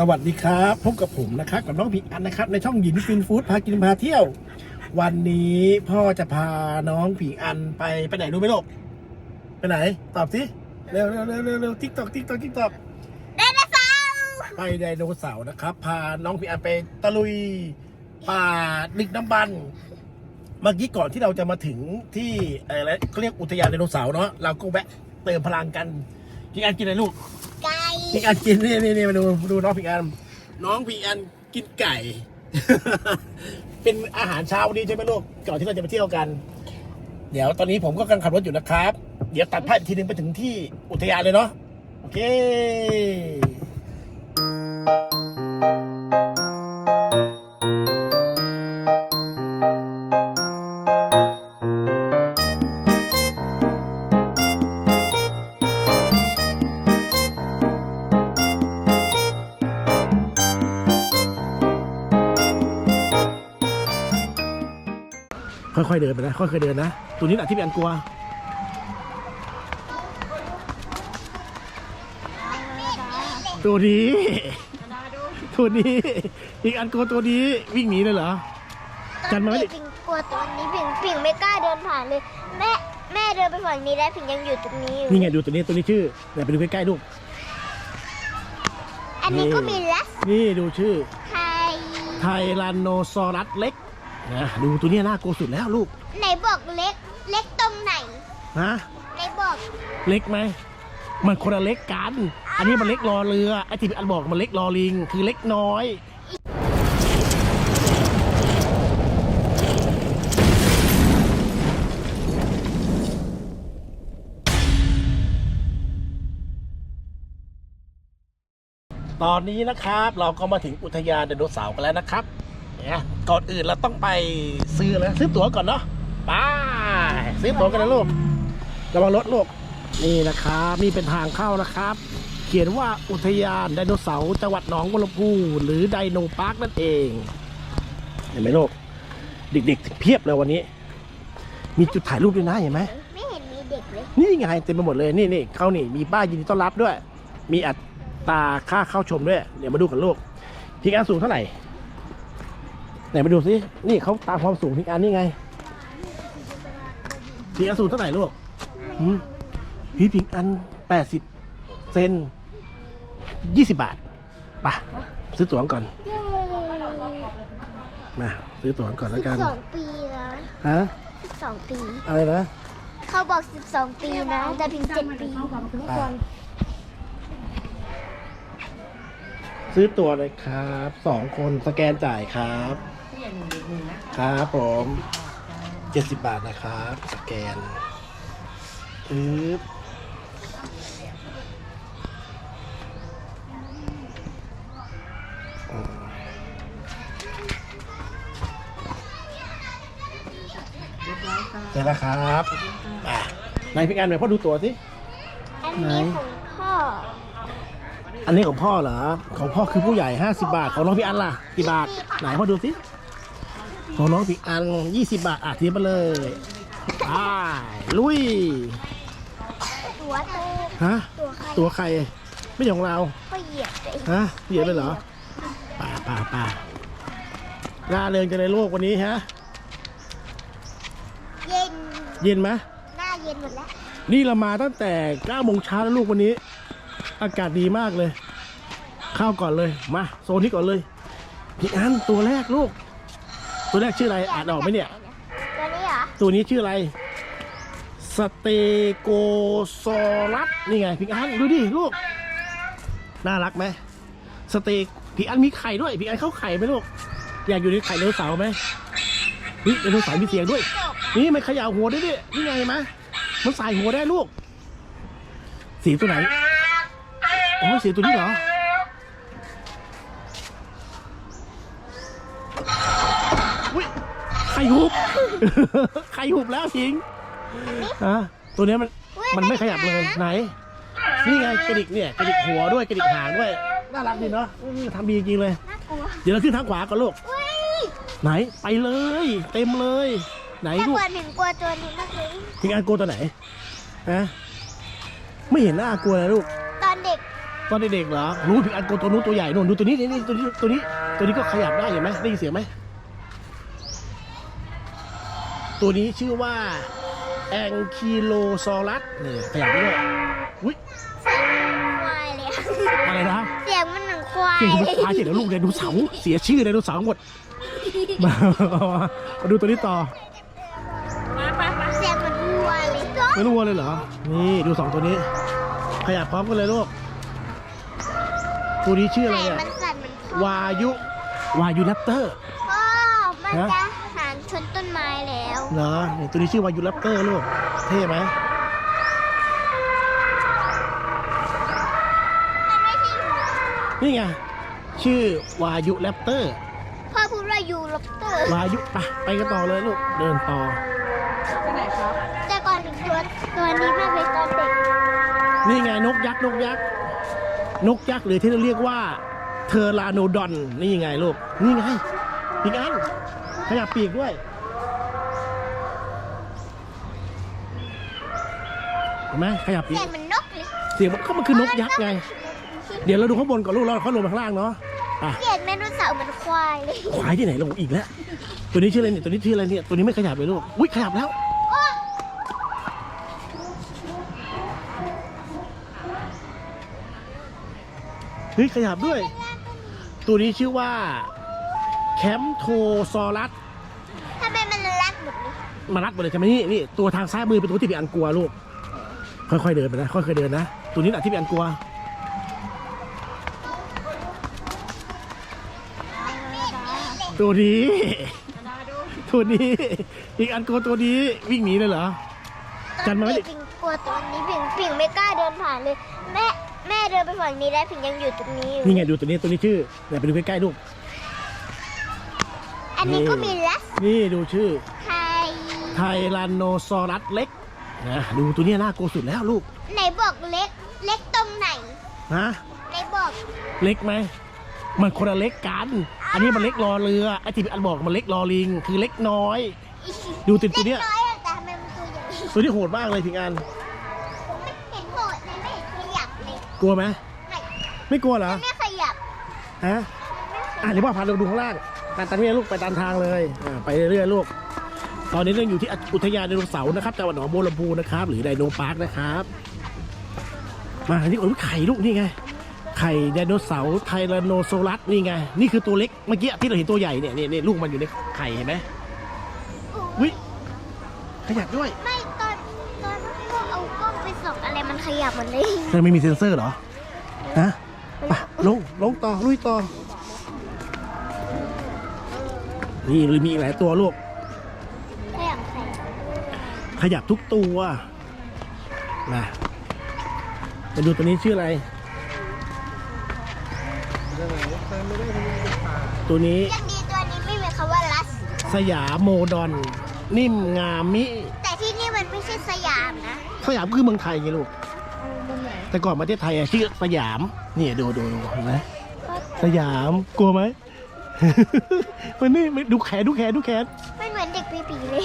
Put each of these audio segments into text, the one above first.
สวัสดีครับ พบกับผมนะครับกับน้องผิงอันนะครับ ในช่องหยินฟินฟู้ดพากินพาเที่ยว วันนี้พ่อจะพาน้องผิงอันไปไปไหนรู้ไหมลูกไปไหน ตอบสิเร็วเร็วเร็วเร็วเร็วทิกตอกทิกตอกทิกตอกไดโนเสาร์ไปไดโนเสาร์นะครับ พาน้องผิงอันไปตะลุยป่าดึกน้ำบันเมื่อกี้ก่อนที่เราจะมาถึงที่อะไรเขาเรียกอุทยานไดโนเสาร์เนาะเราก็แวะเติมพลังกันผิงอันกินอะไรลูกไก่ พี่อันกินนี่นี่นี่มาดูดูน้องพี่อันน้องพี่อันกินไก่ เป็นอาหารเช้าวันนี้ใช่ไหมลูกก่อนที่เราจะไปเที่ยวกัน เดี๋ยวตอนนี้ผมก็กำลังขับรถอยู่นะครับ เดี๋ยวตัดภาพอีกทีนึงไปถึงที่อุทยานเลยเนาะโอเค เดินไปนะค่อยๆเดินนะตัวนี้แหละที่พี่อันกลัวตัวนี้ตัวนี้อีกอันกลัวตัวนี้วิ่งหนีเลยเหรอ กันมาไว้ดิผิงกลัวตัวนี้ผิงผิงไม่กล้าเดินผ่านเลย แม่แม่เดินไปฝั่งนี้แล้วผิงยังอยู่ตรงนี้อยู่นี่ไงดูตัวนี้ตัวนี้ชื่อเดี๋ยวไปดูใกล้ๆลูก อันนี้ก็มีลัสนี่ดูชื่อไทย ไทแรนโนซอรัสเล็ก นะดูตัวนี้น่ากลัวสุดแล้วลูกไหนบอกเล็ก เล็กตรงไหนนะไหนบอกเล็กไหมมันคนละเล็กกัน อันนี้มันเล็กรอเรือไอ้ที่พี่อันบอกมันเล็กรอลิง คือเล็กน้อยตอนนี้นะครับเราก็มาถึงอุทยานไดโนเสาร์กันแล้วนะครับ เนี่ยก่อนอื่นเราต้องไปซื้อแล้วซื้อตั๋วก่อนเนาะไปซื้อตั๋วกันนะลูกระวังรถลูกนี่นะครับนี่เป็นทางเข้านะครับ เขียนว่าอุทยานไดโนเสาร์จังหวัดหนองบัวลำพูหรือไดโนพาร์คนั่นเอง เห็นไหมลูกเด็กๆเพียบเลยวันนี้ มีจุดถ่ายรูปด้วยนะเห็นไหมไม่เห็นมีเด็กเลยนี่ไงเต็มไปหมดเลยนี่นี่เขานี่มีป้ายยินดีต้อนรับด้วย มีอัตราค่าเข้าชมด้วย เดี๋ยวมาดูกันลูกพิกอันสูงเท่าไหร่ ไหนมาดูสินี่เขาตามความสูงพิกอันนี่ไงพิกอันสูงเท่าไหร่ลูกหืมพี่พิกอันแปดสิบเซนยี่สิบบาทไปะซื้อตั๋วก่อนเย้มาซื้อตั๋วก่อนแล้วกันสองปีนะฮะสิบสองปี อะไรนะ เขาบอกสิบสองปีนะ แต่พิงเจ็ดปีอะซื้อตั๋วเลยครับสองคนสแกนจ่ายครับ ครับผมเจ็ดสิบบาทนะครับ สแกนปึ๊บอืมเสร็จแล้วครับอะนายพี่งานหน่อยพ่อดูตั๋วสิ อันนี้ของพ่อ อันนี้ของพ่อเหรอ ของพ่อคือผู้ใหญ่ 50 บาท ของน้องพี่อันล่ะกี่บาท ไหนพ่อดูสิ ของน้องพี่อัน 20 บาทอะทีมาเลยอ่าลุย ตัวโตฮะ ตัวใครตัวใคร ไม่ใช่ของเรา ก็เหยียบเลยฮะเหยียบไปเหรอป่าป่าป่าล่าเริงจะในโลกวันนี้ฮะ เย็น เย็นไหมหน้าเย็นหมดแล้ว นี่เรามาตั้งแต่9โมงเช้าแล้วลูกวันนี้ อากาศดีมากเลย เข้าก่อนเลย มา โซนนี้ก่อนเลย พี่อันตัวแรกลูก ตัวแรกชื่ออะไรอ่านออกไหมเนี่ย ตัวนี้เหรอตัวนี้ชื่ออะไร สเตโกซอรัส นี่ไงพี่อัน ดูดิลูก น่ารักไหมสเตกพี่อันมีไข่ด้วยพี่อันเข้าไข่ไหมลูก อยากอยู่ในไข่ไดโนเสาร์ไหมนี่ไดโนเสาร์มีเสียงด้วย นี่มันเขย่าหัวได้ด้วยนี่ไงเห็นไหมมันใส่หัวได้ลูก สีตัวไหน อ๋อสีตัวนี้เหรออุ้ ไข่หุบไข่หุบแล้วพิงฮะตัวเนี้ยมันอุ๊ยมันไม่ขยับเลยหางไหน นี่ไงกระดิกเนี่ยกระดิกหัวด้วยกระดิกหางด้วยน่ารักดีเนาะอืมทำดีจริงๆเลย น่ากลัวเดี๋ยวเราขึ้นทางขวาก่อนลูกอุ้ยไหนไปเลย เต็มเลย ไหนแต่ลูก กลัวหนึ่งกลัวตัวนี้มากเลยพิงอันโกตัวไหนฮะไม่เห็นหน้ากลัวเลยลูก ตอนเด็กตอนเด็กๆเหรอรู้ถึงอันโกตัวนู้นตัวใหญ่นู่นดูตัวนี้นี่นี่ตัวนี้ตัวนี้ ตัวนี้ก็ขยับได้เห็นไหมได้ยินเสียงไหม ตัวนี้ชื่อว่าแองคิโลซอรัสนี่ขยับได้ด้วยอุ้ยควายเลยอะอะไรนะเสียงมันเหมือนควายเก่งมันตายเสียแล้วลูกไดโนเสาร์เสียชื่อไดโนเสาร์หมดมามาดูตัวนี้ต่อเสียงเหมือนวัวเลยไม่รู้วัวเลยเหรอ นี่ดูสองตัวนี้ ขยับพร้อมกันเลยลูกตัวนี้ชื่ออะไรไข่อะมันสั่นเหมือนพ่อวายุวายุแรปเตอร์พ่อมันฮะจะหางชนต้นไม้แล้ว เหรอนี่ตัวนี้ชื่อวายุแรปเตอร์ลูก เท่ไหมมันไม่ใช่นี่ไง ชื่อวายุแรปเตอร์พ่อพูดว่ายูล็อบเตอร์ วายุไปไปกันต่อเลยลูก เดินต่อแต่ก่อนถึงตัวตัวนี้มากเลยตอนเด็ก นี่ไงนกยักษ์นกยักษ์นกยักษ์หรือที่เราเรียกว่า เทอราโนดอน นี่ไงลูก นี่ไงอีกอันขยับปีกด้วยเห็น ไหมขยับปีเสีกยงเหมือนนกเลยเสียงมันก็มันคือนกยักษ์ไง เดี๋ยวเราดูข้างบนก่อนลูกเราเขาลงมาข้างล่างเนาะอะเสียงไดโนเสาร์เหมือนควายเลยควายที่ไหนลงอีกแล้ว ตัวนี้ชื่ออะไรเนี่ยตัวนี้ชื่ออะไรเนี่ยตัวนี้ไม่ขยับเลยลูกอุ้ยขยับแล้ว โอ้เฮ้ยขยับด้วย ตัวนี้ชื่อว่าแคมโทซอรัสทำไมมันรัดหมดเลยมารัดหมดเลยใช่ไหมนี่นี่ตัวทางซ้ายมือเป็นตัวที่พี่อันกลัวลูก ค่อยๆเดินไปนะค่อยๆเดินนะ ตัวนี้แหละที่พี่อันกลัว ตัวนี้ตัวนี้ อีกอันกลัวตัวนี้วิ่งหนีเลยเหรอ จันมาไม่ได้ผิงกลัวตัวนี้ผิงผิงไม่กล้าเดินผ่านเลย แม่แม่เดินไปฝั่งนี้ได้ผิงยังอยู่ตรงนี้อยู่ นี่ไงดูตัวนี้ตัวนี้ชื่อเดี๋ยวไปดูใกล้ๆลูก อันนี้ก็มีลัสนี่ดูชื่อไทย ไทแรนโนซอรัสเล็ก นะดูตัวเนี้ยน่ากลัวสุดแล้วลูกไหนบอกเล็ก เล็กตรงไหนนะไหนบอกเล็กไหมมันคนละเล็กกัน อันนี้มันเล็กรอเรือไอ้ที่พี่อันบอกมันเล็กรอลิง คือเล็กน้อย ดูติดตัวเนี้ยเล็กน้อยอะแต่ทำไมมันตัวใหญ่ตัวนี้โหดมากเลยพิงอันไม่เห็นโหดเลยไม่เห็นขยับเลยกลัวไหมไม่ไม่กลัวเหรอไม่ขยับฮะอะเดี๋ยวพ่อพาเราดูข้างล่างตามตามนี้ลูกไปตามทางเลยอ่าไปเรื่อยๆลูก ตอนนี้เราอยู่ที่อุทยานไดโนเสาร์นะครับจังหวัดหนองบัวลำพูนะครับ หรือไดโนพาร์คนะครับ มาอันนี้ก่อนลูกไข่ลูกนี่ไง ไข่ไดโนเสาร์ไทแรนโนโซลัสนี่ไง นี่คือตัวเล็กเมื่อกี้ที่เราเห็นตัวใหญ่เนี่ยนี่นี่ลูกมันอยู่ในไข่เห็นไหมวิขยับด้วย ไม่ตอนตอนก็เอากล้องไปส่องอะไรมันขยับหมดเลยเธอไม่มีเซ็นเซอร์เหรอฮะไปลงลงต่อลุยต่อนี่มันมีอีกหลายตัวลูกขยับใส่ข ยับทุกตัวมามาดูตัวนี้ชื่ออะไร ตัวนี้ยังดีตัวนี้ไม่มีคำว่าลัส สยามโมดอน นิ่มงามมิ แต่ที่นี่มันไม่ใช่สยามนะ สยามคือเมืองไทยไงลูก แต่ก่อนประเทศไทยอะชื่อสยาม นี่ดูดูดูเห็นไหมสยามกลัวไหม มันนี่ไม่ดูแขนดูแขนดูแขนมันเหมือนเด็กเบบีเลย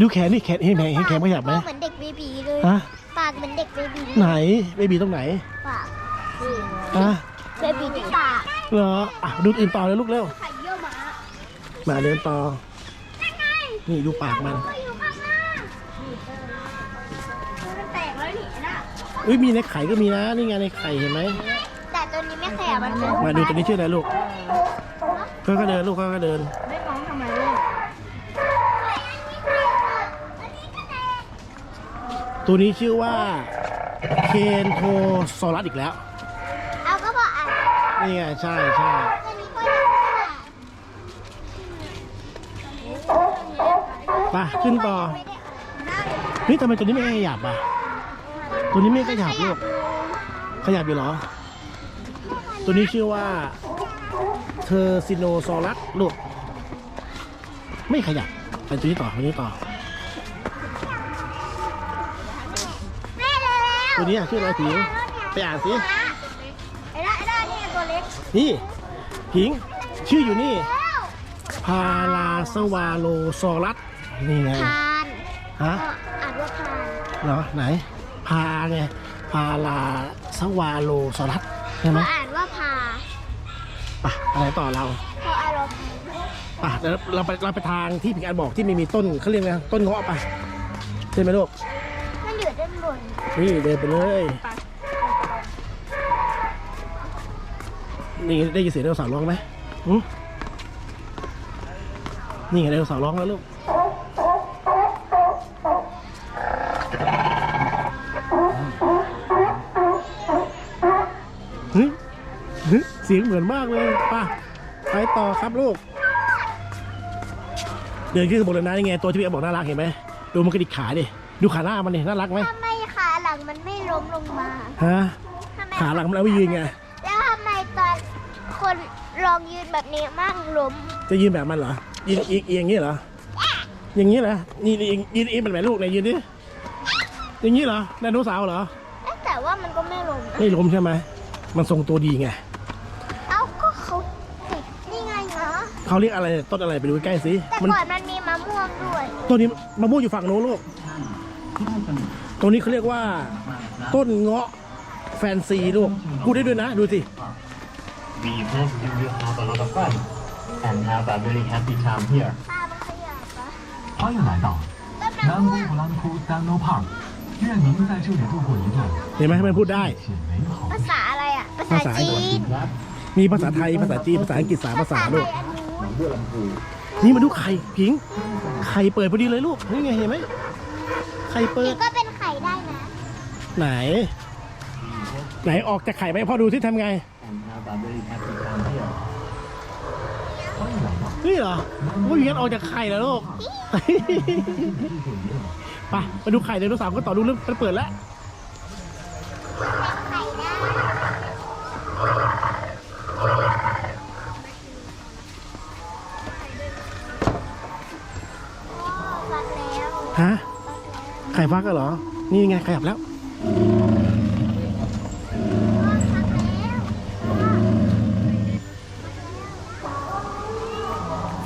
ดูแขนนี่แขนเห็นไหมเห็นแขนขยับไหมเหมือนเด็กเบบีเลยฮะปากเหมือนเด็กเบบีไหนเบบีตรงไหนปากฮะเบบีที่ปากเหรออะดูอื่นต่อเลยลูกเร็วไข่เยี่ยวหมามาเดินต่อนี่ดูปากมันก็อยู่ข้างหน้ามันแตกแล้วนี่นะอุ้ยมีในไข่ก็มีนะนี่ไงในไข่เห็นไหมแต่ตัวนี้ไม่ขยับมันเป็นมาดูตัวนี้ชื่ออะไรลูกค่อยๆเดินลูกค่อยๆเดิน ไม่ร้องทำไมลูก ตัวนี้ชื่อว่าเคนโทซอรัสอีกแล้ว เอาก็พออ่านนี่ไงใช่ใช่ตัวนี้ก็ยังไม่อ่านไปขึ้นต่อเฮ้ยทำไมตัวนี้ไม่ขยับอะ ตัวนี้ไม่ขยับลูก ขยับอยู่เหรอ ตัวนี้ชื่อว่าเทอร์ซิโนซอรัสลูก ไม่ขยับไปตัวนี้ต่อตัวนี้ต่อ ตัวนี้อะชื่ออะไรผิงไปอ่านสิไอ้ด้าไอ้ด้านี่ตัวเล็กนี่ผิงชื่ออยู่นี่แล้วพาราสวาโลซอรัสนี่ไงพานฮะก็อ่านว่าพานเหรอไหน พาไงพาราสวาโลซอรัสใช่ไหมเขาอ่านว่าพาไปอะไรต่อเราเขาอ่านว่าพาไปเดี๋ยวเราไปเราไปทางที่พี่อันบอกที่มีมีต้นเขาเรียกไงต้นเงาะไปใช่ไหมลูกมันอยู่ด้านบ นี่เดินไปเลย นี่ได้ยินเสียงไดโนเสาร์ร้องไหมหึนี่ไงไดโนเสาร์ร้องแล้วลูกหึหึเสียงเหมือนมากเลยไป่ะไปต่อครับลูก เดินขึ้นบนเลยนะยังไงตัวที่พี่แอฟบอกน่ารักเห็นไหมดูมันกระดิกขาดิ ดูขาหน้ามันดิน่ารักไหม ทำไม ลังมันไม่ล้มลงมาฮะทำไมขาหลังมันเอาไว้ยืนไง แล้วทำไมตอนคนลองยืนแบบนี้มั่งล้มจะยืนแบบมันเหรอ ยืนเอียงเอียงอย่างนี้เหรอ อย่างนี้เหรอนี่นี่ยืนเอียงเป็นแบบลูกไหนยืนดิ อย่างนี้เหรอไดโนเสาร์เหรอ เอ๊ะแต่ว่ามันก็ไม่ล้มนะไม่ล้มใช่ไหม มันทรงตัวดีไง เอ้าก็เขาติดนี่ไงนะเขาเรียกอะไรต้นอะไรไปดูใกล้ๆสิ แต่มันก่อนมันมีมะม่วงด้วย ต้นนี้มะม่วงอยู่ฝั่งโน้นลูกตรงนี้เขาเรียกว่า ต้นเงาะแฟนซีลูกพูดได้ด้วยนะ ดูสิ We hope you will have a lot of fun and have a very happy time here. ตามันขยับปะ 欢迎来到 ต้นมะ 南 ม่ว 威 ง 普兰库 Dino Park，愿您在这里度过一段 เห็นไหมมันพูดได้ 且美好 ภาษาอะไรอ่ะ ภาษา ภาษา จีน มีภาษาไทย ภาษาจีน ภาษาอังกฤษสามภาษาลูก ไทยอันนู้น นี่มาดูไข่พิง ไข่เปิดพอดีเลยลูก นี่ไงเห็นไหม ไข่เปิ นี่ ด ก็เป็นไข่ได้นะ ไหน ไหนออกจากไข่ไปพ่อดูที่ทำไงนี่เหรอผู้หญิงออกจากไข่แล้วลูกไปไปดูไข่ไยลูกสาร์ก็ต่อดูเรื่องเปิดแล้วฮะไข่ฟักก็เหรอ นี่ไงขยับแล้ว ฟักแล้ว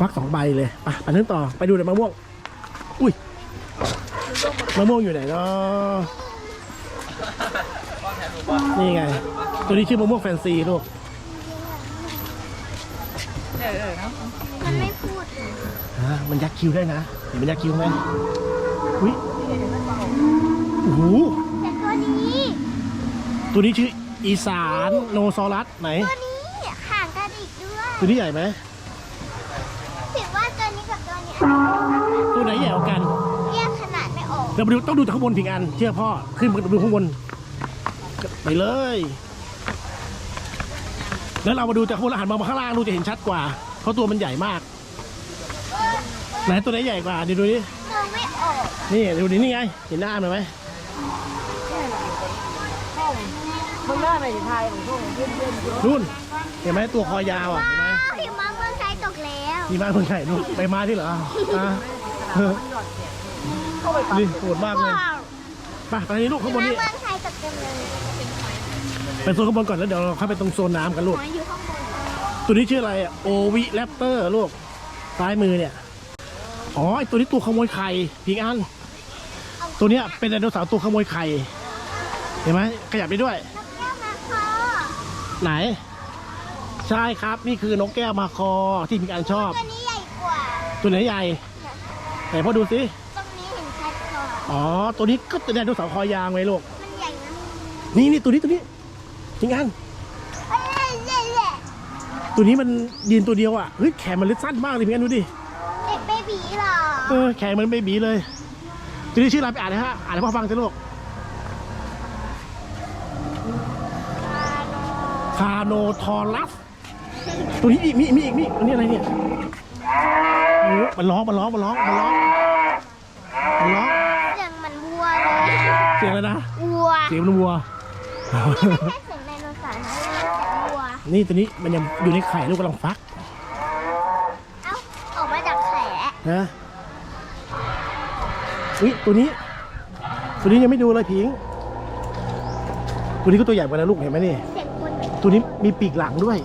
ฟักสองใบเลยไปไปนึกต่อไปดูเดี๋ยวมะม่วง อุ้ยมะม่วงอยู่ไหนเนาะนี่ไง ตัวนี้ชื่อมะม่วงแฟนซีลูกมันไม่พูดเลยฮะมันยักษ์คิ้วได้นะ เห็นมันยักษ์คิ้วไหมอุ้ยโอ้โหแต่ตัวนี้ ตัวนี้ชื่ออีสานโนซอรัสไหน ตัวนี้ห่างกระดิกด้วยตัวนี้ใหญ่ไหมถือว่าตัวนี้กับตัวนี้ตัวไหนใหญ่กว่ากันแยกขนาดไม่ออกเราไปดูต้องดูจากข้างบนถึงอัน เชื่อพ่อขึ้นมาดูข้างบนไปเลย แล้วเรามาดูจากข้างบนแล้วหันมาข้างล่างดูจะเห็นชัดกว่า เพราะตัวมันใหญ่มาก ไหนตัวไหนใหญ่กว่าเดี๋ยวดูดิมองไม่ออกนี่ดูดินี่ไง เห็นหน้ามันไหม ข้างหน้าในไทยของพวกเย็นเย็นนู่นเห็นไหมตัวคอยาวอะเห็นไหมอ้าวหิมะเมืองไทยตกแล้วมีมาเมืองไทยนู่นไปมาที่เหรออะเออนี่โหดมากเลยว้าวไปไปนี่ลูกหิข้างบมะนเมืนี่องไทยตกเต็มเลยไปโซนข้างบนก่อนแล้วเดี๋ยวเราเข้าไปตรงโซนน้ำกันลูกหมาอยู่ข้างบนตัวนี้ชื่ออะไรอะโอวิแรปเตอร์ลูกซ้ายมือเนี่ย อ๋อไอตัวนี้ตัวขโมยไข่พิงอัน ตัวเนี้ยเป็นไดโนเสาร์ตัวขโมยไข่ เห็นไหมขยับไปด้วย นกแก้วมาคอ ไหน ใช่ครับนี่คือนกแก้วมาคอที่พิงอันชอบ ตัวนี้ใหญ่กว่า ตัวไหนใหญ่ไหนพ่อดูสิตรงนี้เห็นชัดกว่าอ๋อ ตัวนี้ก็เป็นไดโนเสาร์คอยาวไงลูกมันใหญ่นะนี่นี่ตัวนี้ตัวนี้พิงอันเอ้ยเล่เล่ตัวนี้มันยืนตัวเดียวอะเฮ้ยแขนมันลึกสั้นมากเลยพิงอันดูดิเด็กเบบีเหรอเออแขนเหมันเบบีเลยตัวนี้ชื่ออะไรไปอ่านเลยฮะอ่านให้พ่อฟังสิลูก คา โนทอรัส ตัวนี้อีกมีมีอีกมีอีกตัวนี้อะไรเนี่ยโอ้มันร้องมันร้องมันร้องมันร้องมันร้องเสียงมันวัวเลยเสียงอะไรนะวัวเสียงมันวัวนี่ไม่ใช่เสียงไดโนเสาร์นะเสียงวัวนี่ตัวนี้มันยังอยู่ในไข่ลูกกำลังฟักเอ้าออกมาจากไข่แล้วนะอุ้ยตัวนี้ ตัวนี้ยังไม่ดูเลยพิง ตัวนี้ก็ตัวใหญ่กว่านะลูกเห็นไหมนี่เสียงคน ตัวนี้มีปีกหลังด้วย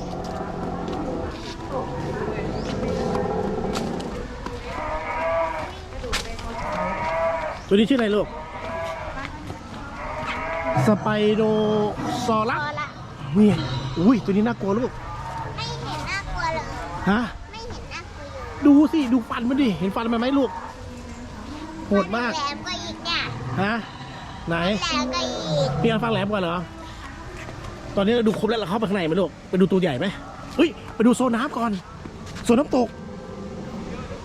ตัวนี้ชื่ออะไรลูก สไปโดซอพรัสอละนี่อุ้ย ตัวนี้น่ากลัวลูก ไม่เห็นน่ากลัวเลย ฮะ ไม่เห็นน่ากลัวเลยดูสิ ดูฟันมันดิ เห็นฟันมันไหมลูก โหดมาก แหลมกว่าอีกเนี่ย ฮะ ไหน แหลมกว่าอีกพี่อันฟังแหลมกว่าเหรอ ตอนนี้เราดูครบแล้วเราเข้าไปข้างในไหมลูกไปดูตัวใหญ่ไหมเฮ้ยไปดูโซนน้ำก่อนโซนน้ำตก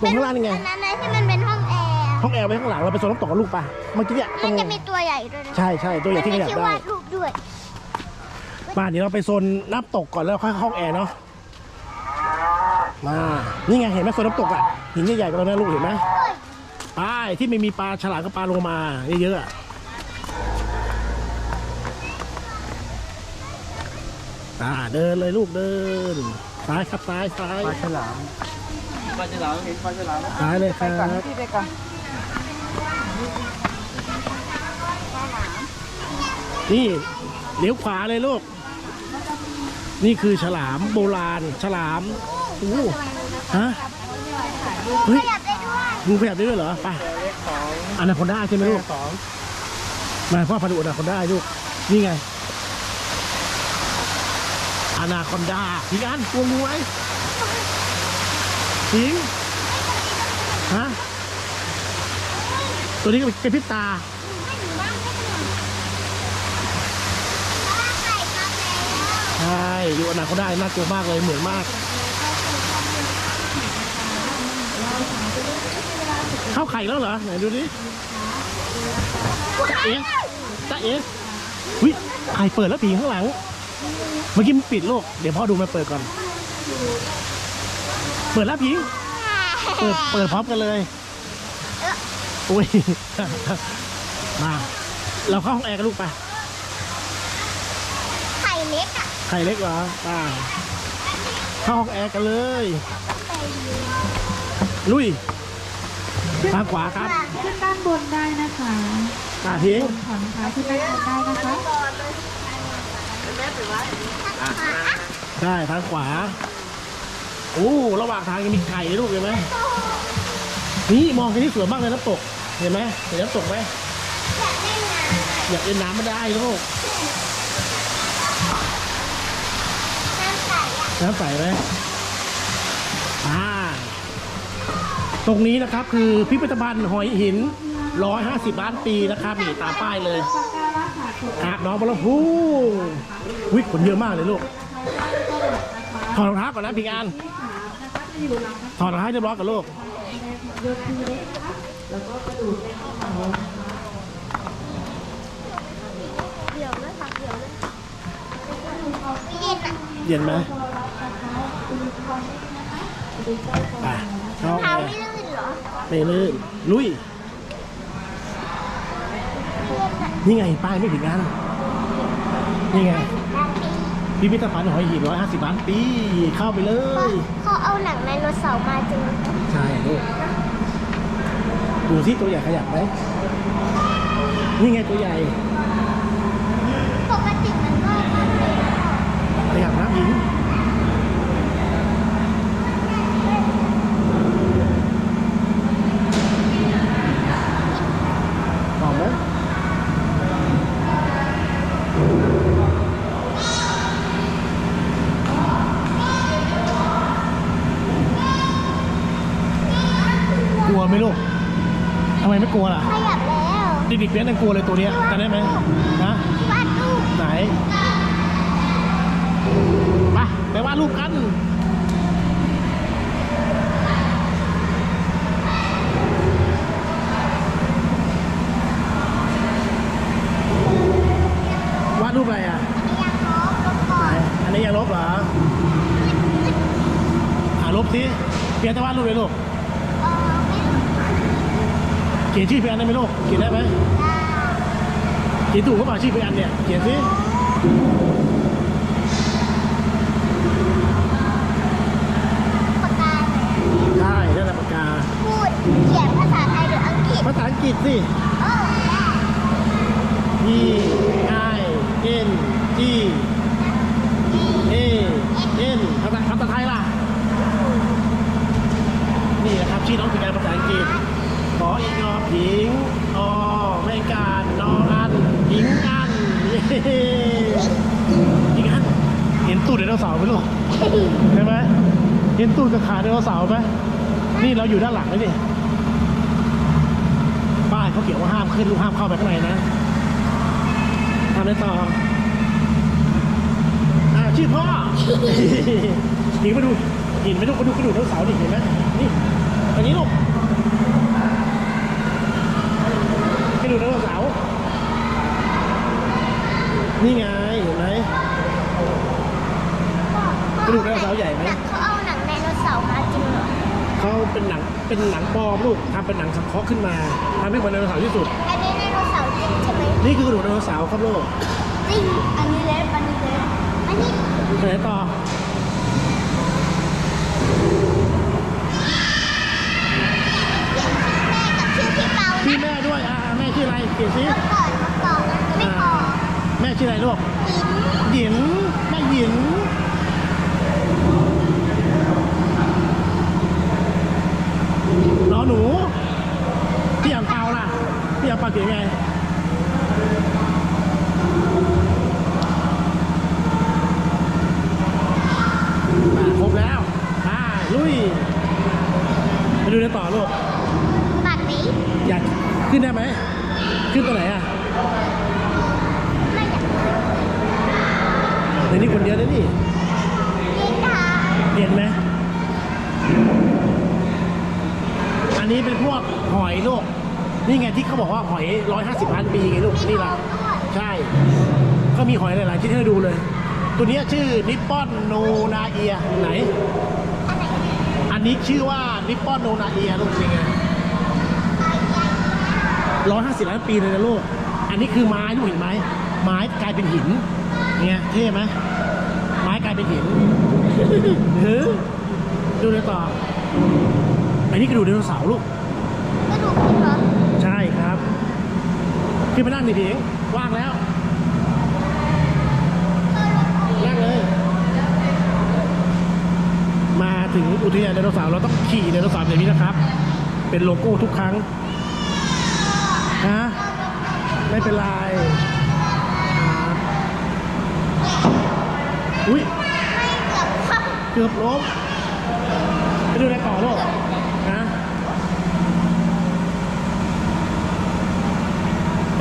ตรงข้างล่างนี่ไงอันนั้นนะที่มันเป็นห้องแอร์ห้องแอร์ไว้ข้างหลังเราไปโซนน้ำตกกับลูกป่ะเมื่อกี้เนี่ยตรมันงจะมีตัวใหญ่ด้วยนะใช่ใช่ตัวใหญ่ที่ขยับมันมีได้วาดรูปด้วยบ้านเดี๋ยวเราไปโซนน้ำตกก่อนแล้วค่อยเข้าห้องแอร์เนาะมานี่ไงเห็นไหมโซนน้ำตกอะหินใหญ่ๆกันแล้วนะลูกเห็นไหมปลาที่ไม่มีปลาฉลามกับปลาโลมาเยอะๆอะ อ่าเดินเลยลูกเดิน ซ้ายครับซ้ายซ้ายปลาฉลามปลาฉลามเห็นปลาฉลามไหมซ้ายเลยคไปรัก่อนบพี่ไปก่อนนี่เลี้ยวขวาเลยลูก นี่คือฉลามโบราณ ฉลามโอ้โหฮะเฮ้ยขยับได้ด้วยมึงขยับได้ด้วยเหรอไปเล็กของอนาคอนด้าใช่ไหมลูกสองมาพ่อพาดูอนาคอนด้าให้ลูก นี่ไง อนาคอนดาพี่อันกลัวงูไหมจริงฮะตัวนี้ก็เป็นพิษตาไข่ครับแล้วใช่อนาคอนด้าน่ากลัวมากเลยเหมือนมาก เข้าไข่แล้วเหรอไหนดูดิจ้าเอ๋จ้าเอ๋วิไข่เปิดแล้วผีข้างหลัง เมื่อกี้มันปิดโลกเดี๋ยวพ่อดูมันเปิดก่อน เปิดแล้วผีเปิด เปิดพร้อมกันเลย อุ้ย มา เราเข้าห้องแอร์กันลูกไปไข่เล็กอะไข่เล็กเหรออ่าเข้าห้องแอร์กันเลย ลุย ทางขวาครับ ขึ้นด้านบนได้นะคะอ่าทิ้งถอนขาขึ้นด้านบนได้นะคะ ใช่ทางขวาโอ้ระหว่างทางยังมีไข่เลยลูกเห็นไหมนี่มองไปที่สวยมากเลยน้ำตกเห็นไหมเห็นน้ำตกไหมอยากเล่นน้ำอยากเล่นน้ำไม่ได้ลูกน้ำใสอะน้ำใสไหมอ่า ตรงนี้นะครับคือพิพิธภัณฑ์หอยหิน 150 ล้านปีนะครับนี่ตามป้ายเลย สักการะขาถูกอาบน้องบอลพูวิขนเยอะมากเลยลูกถอดรองเท้าก่อนนะพี่งานที่สามนะคะจะอยู่หลังถอดรองเท้าให้เรียบร้อยกับลูกโยนทีเล็กนะคะแล้วก็กระดูกเล็กเข้ามาเดี๋ยวนะผักเดี๋ยวนะเย็นอะเย็นไหมไปเข้าเท้าแอไม่ร์ลื่นเหรอไม่ลื่นลุย นี่ไงป้ายไม่ถึงอันนี่ไง พิพิธภัณฑ์หอยหิน150ล้านปีเข้าไปเลเขายเขาเอาหนังไดโนเสาร์มาจึงใช่ลูกดูที่ตัวใหญ่ขยับไหมนี่ไงตัวใหญ่ ปกติมันก็ ขยับนะหญิงหอมไหมกลัวไหมลูกทำไมไม่กลัวล่ะ ขยับแล้ว เด็กๆเนี้ยยังกลัวเลยตัวเนี้ยจำได้ไหมนะไหนไปไปวาดรูปกันวาดรูปอะไรอะอันนี้ยังลบลบก่อยังลบเหรออ่าลบสิเพียนจะวาดรูปเลยลูกไม่รู้ เขียนชื่อเพียนได้ไหมลูกเขียนได้ไหมได้เขียนถูกก็เปล่าชื่อเพียนเนี่ยเขียนสิปากกาไหนใช่นั่นแหละปากกาพูดเขียนภาษาไทยหรืออังกฤษภาษาอังกฤษสิเออได้ P I N G A N ภาษาภาษาไทยล่ะ นี่นะครับชื่อน้องพิการภาษาอังกฤษ ขออีกงอผิงอไม่การนออันหิงอันเย้อีกอันเห็น เห็นตูดกับขาไดโนเสาร์ไหมนี่เราอยู่ด้านหลังเลยนี่ป้ายเขาเขียนว่าห้ามขึ้นลูกห้ามเข้าไปข้างในนะทำได้ต่ออ่าชื่อพ่อหนีมาดูหินไปดูมาดูกระดูกไดโนเสาร์ดิเห็นไหมนี่อันนี้ลูกกระดูกไดโนเสาร์นี่ไง เห็นไหมกระดูกไดโนเสาร์ใหญ่ไหมนักเขาเอาหนังไดโนเสาร์มาจริงเหรอเขาเป็นหนังเป็นหนังปลอมลูกทำเป็นหนังสังเคราะห์ขึ้นมาทำให้เหมือนไดโนเสาร์ที่สุด อันนี้ไดโนเสาร์จริงใช่ไหมนี่คือกระดูกไดโนเสาร์ครับลูกจริงอันนี้เล็บอันนี้เล็บอันนี้ไปไหนต่อแม่กับชื่อพี่เปาชื่อนะแม่ด้วยอ่าแม่ชื่ออะไรเขียนสิเมื่อก่อนเมื่อก่อนไม่พอแม่ชื่ออะไรลูกหิน หยินแม่หยินน้อหนูพี่อ่างเปาล่ะพี่อ่างเปาเขียนไงอ่าครบแล้วอ่าลุยไปดูกันต่อลูก บัตรนี้ อยากขึ้นได้ไหม ขึ้นตัวไหนอะ ไม่อยาก ในนี้คนเดียวนะนี่ ยิงค่ะ เห็นไหม อั นี้เป็นพวกหอยลูก นี่ไงที่เขาบอกว่าหอยร้อยห้าสิบล้านปีไงลูก นี่ล่ะใช่ ก็มีหอยหลายๆที่ให้ดูเลย ตัวนี้ชื่อนิปปอนโนนาเอียไหน อันนี้ชื่อว่านิปปอนโนนาเอียลูกเป็นไงร้อยห้าสิบล้านปีเลยนะลูก อันนี้คือไม้ลูกเห็นไหม ไม้กลายเป็นหิน เนี่ยเท่ไหมไม้กลายเป็นหินเฮ้ดูเลยต่อ อันนี้กระดูกไดโนเสาร์ลูก กระดูกพี่เหรอใช่ครับขึ้นมานั่งดิเพียงว่างแล้วนั่งเลย มาถึงอุทยานไดโนเสาร์เราต้องขี่ไดโนเสาร์แบบนี้นะครับ เป็นโลโก้ทุกครั้งฮะไม่เป็นไรครับอุ้ยเกือบเข้าเกือบล้มไปดูอะไรต่อลูกนะไ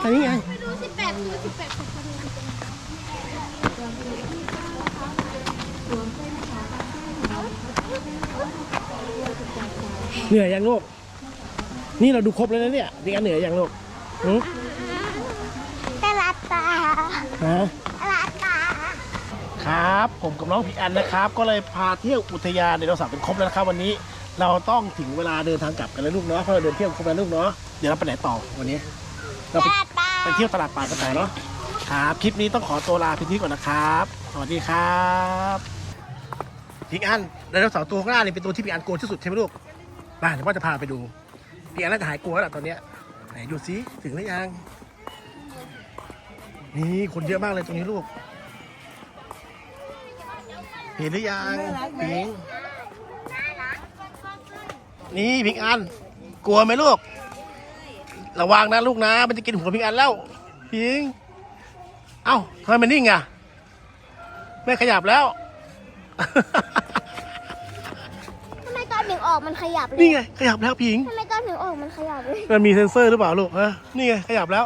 งทางนี้ไงดูสิบแปดดูสิบแปดเหนื่อยยังลูก นี่เราดูครบแล้วนะเนี่ยพี่อันเหนื่อยยังลูกหือตลาดตาฮะตลาดตา ครับ ผมกับน้องพี่อันนะครับ ก็เลยพาเที่ยวอุทยานไดโนเสาร์เป็นครบแล้วนะครับวันนี้เราต้องถึงเวลาเดินทางกลับกันแล้วลูกเนาะเพราะเราเดินเที่ยวครบแล้วลูกเนาะเดี๋ยวเราไปไหนต่อวันนี้ตเราไปลาดตาไปเที่ยวตลาดป่ากันต่อเนาะครับคลิปนี้ต้องขอตัวลาเพียงเท่านี้ก่อนนะครับ สวัสดีครับพี่อันไดโนเสาร์ตัวข้างหน้านี่เป็นตัวที่พี่อันกลัวที่สุดใช่ไหมลูกมาเดี๋ยวพ่อจะพาไปดูพี่อันน่าจะหายกลัวแล้วล่ะตอนเนี้ยไหนดูซิถึงหรือยังนี่คนเยอะมากเลยตรงนี้ลูก เห็นหรือยังพิงนี่พิงอัน กลัวไหมลูก ระวังนะลูกนะ มันจะกินหัวพิงอันแล้วพิง เอ้าทำไมมันนิ่งอะไม่ขยับแล้วทำไมตอนถึงออกมันขยับเลยนี่ไงขยับแล้วพิงทำไมตอนถึงออกมันขยับเลยมันมีเซ็นเซอร์หรือเปล่าลูกฮะนี่ไงขยับแล้ว